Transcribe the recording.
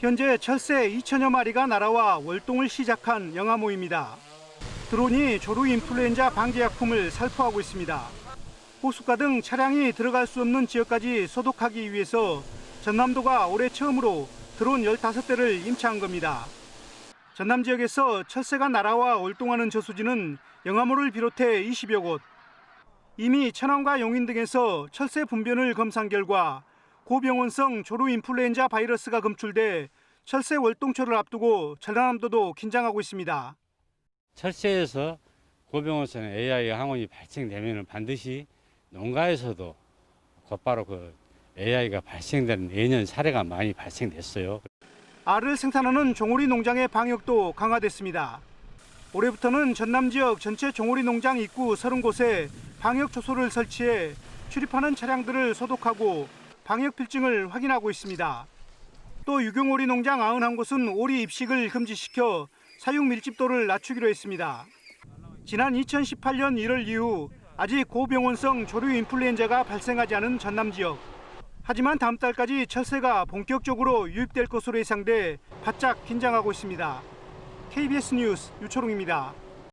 현재 철새 2천여 마리가 날아와 월동을 시작한 영암호입니다. 드론이 조류 인플루엔자 방지약품을 살포하고 있습니다. 호숫가 등 차량이 들어갈 수 없는 지역까지 소독하기 위해서 전남도가 올해 처음으로 드론 15대를 임차한 겁니다. 전남 지역에서 철새가 날아와 월동하는 저수지는 영암호를 비롯해 20여 곳, 이미 천안과 용인 등에서 철새 분변을 검사한 결과 고병원성 조류 인플루엔자 바이러스가 검출돼 철새 월동철을 앞두고 전라남도도 긴장하고 있습니다. 철새에서 고병원성 AI 항원이 발생되면 반드시 농가에서도 곧바로 그 AI가 발생되는 예년 사례가 많이 발생됐어요. 알을 생산하는 종오리 농장의 방역도 강화됐습니다. 올해부터는 전남 지역 전체 종오리 농장 입구 30곳에 방역 초소를 설치해 출입하는 차량들을 소독하고 방역 필증을 확인하고 있습니다. 또 유경오리 농장 91곳은 오리 입식을 금지시켜 사육 밀집도를 낮추기로 했습니다. 지난 2018년 1월 이후 아직 고병원성 조류 인플루엔자가 발생하지 않은 전남 지역. 하지만 다음 달까지 철새가 본격적으로 유입될 것으로 예상돼 바짝 긴장하고 있습니다. KBS 뉴스 유초롱입니다.